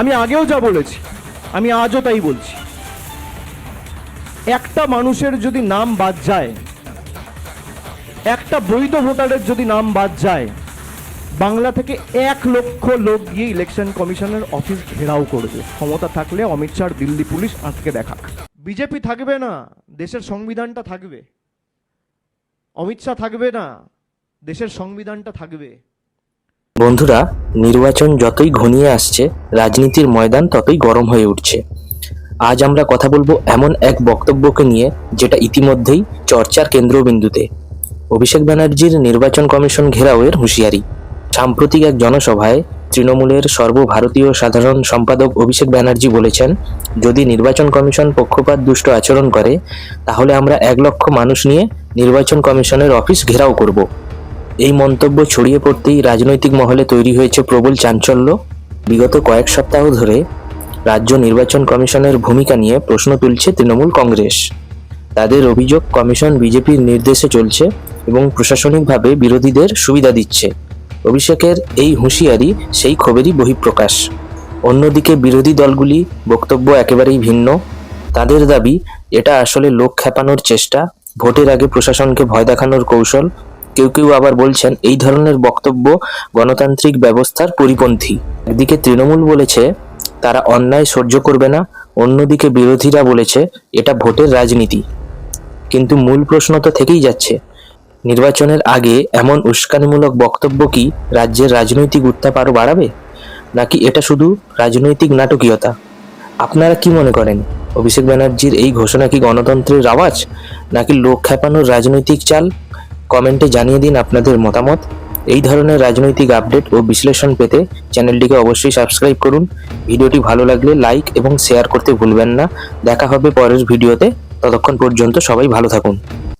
আমি আগেও যা বলেছি, আমি আজও তাই বলছি। একটা মানুষের যদি নাম বাদ যায়, একটা বৈধ ভোটারের যদি নাম বাদ যায়, বাংলা থেকে এক লক্ষ লোক গিয়ে ইলেকশন কমিশনের অফিস ঘেরাও করবে। ক্ষমতা থাকলে অমিত শাহ দিল্লি পুলিশ আটকে দেখাক। বিজেপি থাকবে না, দেশের সংবিধানটা থাকবে। অমিত শাহ থাকবে না, দেশের সংবিধানটা থাকবে। বন্ধুরা, নির্বাচন যতই ঘনিয়ে আসছে, রাজনীতির ময়দান ততই গরম হয়ে উঠছে। আজ আমরা কথা বলব এমন এক বক্তব্যকে নিয়ে, যেটা ইতিমধ্যেই চর্চার কেন্দ্রবিন্দুতে। অভিষেক ব্যানার্জির নির্বাচন কমিশন ঘেরাওয়ের হুঁশিয়ারি। সাম্প্রতিক এক জনসভায় তৃণমূলের সর্বভারতীয় সাধারণ সম্পাদক অভিষেক ব্যানার্জি বলেছেন, যদি নির্বাচন কমিশন পক্ষপাত দুষ্ট আচরণ করে, তাহলে আমরা এক লক্ষ মানুষ নিয়ে নির্বাচন কমিশনের অফিস ঘেরাও করব। এই মন্তব্য ছড়িয়ে পড়তেই রাজনৈতিক মহলে তৈরি হয়েছে প্রবল চাঞ্চল্য। বিগত কয়েক সপ্তাহ ধরে রাজ্য নির্বাচন কমিশনের ভূমিকা নিয়ে প্রশ্ন তুলছে তৃণমূল কংগ্রেস। তাদের অভিযোগ, কমিশন বিজেপির নির্দেশে চলছে এবং প্রশাসনিকভাবে বিরোধীদের সুবিধা দিচ্ছে। অভিষেকের এই হুঁশিয়ারি সেই ক্ষোভেরই বহিঃপ্রকাশ। অন্যদিকে বিরোধী দলগুলি বক্তব্য একেবারেই ভিন্ন। তাদের দাবি, এটা আসলে লোক খেপানোর চেষ্টা, ভোটের আগে প্রশাসনকে ভয় দেখানোর কৌশল কেউ কেউ আবার বলছেন, এই ধরনের বক্তব্য গণতান্ত্রিক ব্যবস্থার পরিপন্থী। একদিকে তৃণমূল বলেছে, তারা অন্যায় সহ্য করবে না। অন্যদিকে বিরোধীরা বলেছে, এটা ভোটের রাজনীতি। কিন্তু মূল প্রশ্ন তো থেকেই যাচ্ছে, নির্বাচনের আগে এমন উস্কানিমূলক বক্তব্য কি রাজ্যের রাজনৈতিক উত্তাপ আরও বাড়াবে? নাকি এটা শুধু রাজনৈতিক নাটকীয়তা? আপনারা কি মনে করেন? অভিষেক ব্যানার্জির এই ঘোষণা কি গণতন্ত্রের আওয়াজ? নাকি লোক খেপানোর রাজনৈতিক চাল? কমেন্টে জানিয়ে দিন আপনাদের মতামত। এই ধরনের রাজনৈতিক আপডেট ও বিশ্লেষণ পেতে চ্যানেলটিকে অবশ্যই সাবস্ক্রাইব করুন। ভিডিওটি ভালো লাগলে লাইক এবং শেয়ার করতে ভুলবেন না। দেখা হবে পরের ভিডিওতে। ততক্ষণ পর্যন্ত সবাই ভালো থাকুন।